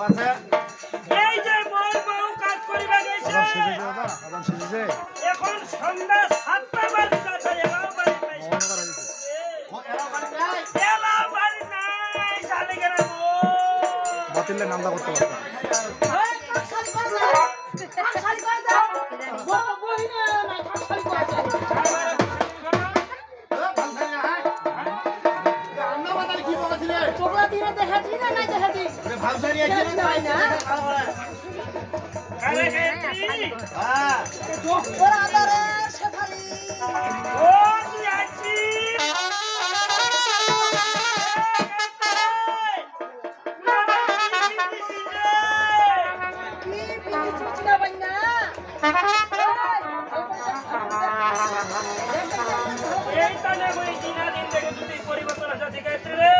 এই যে মোর বউ কাজ করিবা গেছে আদান সেজেছে দাদা এখন সন্ধ্যা সাতটা বাজে এগারো বাজে পাইছে অন্ধকার হয়ে গেছে ও বাড়ি নাই এলা বাড়ি নাই শালি গেলে বাতিলে নামদা করতে পারতো ও এই তানে বই দিনা দিন দেখে যদি পরিবর্তন আসা শিখাইতে রে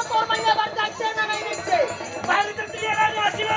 হয়েছে মাইয়া চেঙ্গেরি করে না, নাই না খাইতে যাবে আদান আরে কান্না দেখি ভাবে আমার জানবা বাইরে তো এখানে আসিল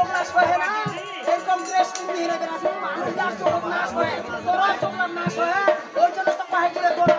তোমরা সহে না এরকম ড্রেস তুমি ধীরে ধীরে মানুষ যার চোখ না সহে তোরা তোমরা না সহে ওই জন্য তো পাহিগুলো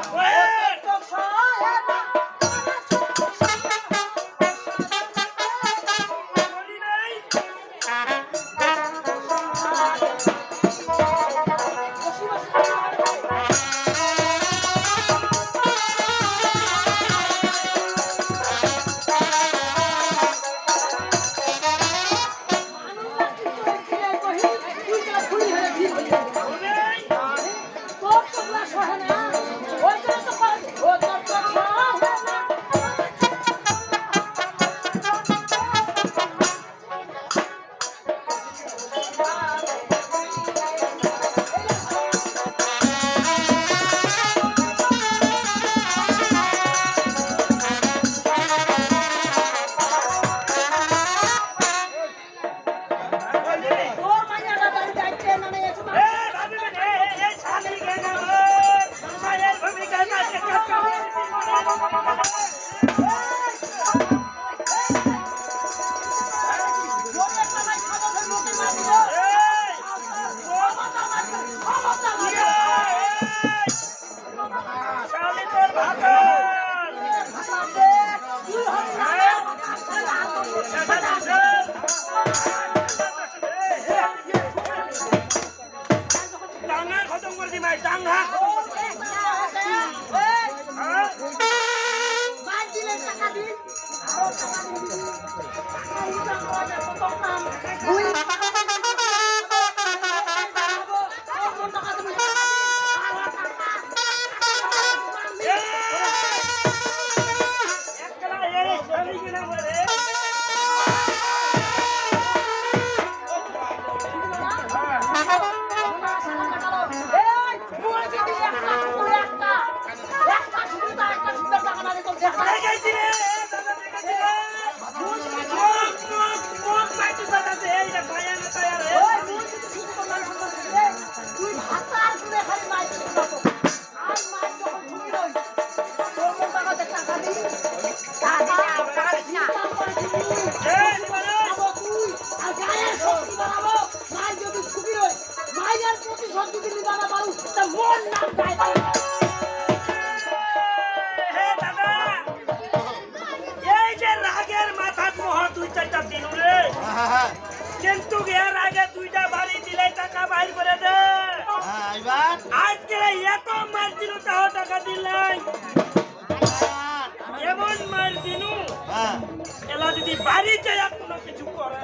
টাঙ্গা খতম করে দি ভাই বাড়িতে আর কোনো কিছু করে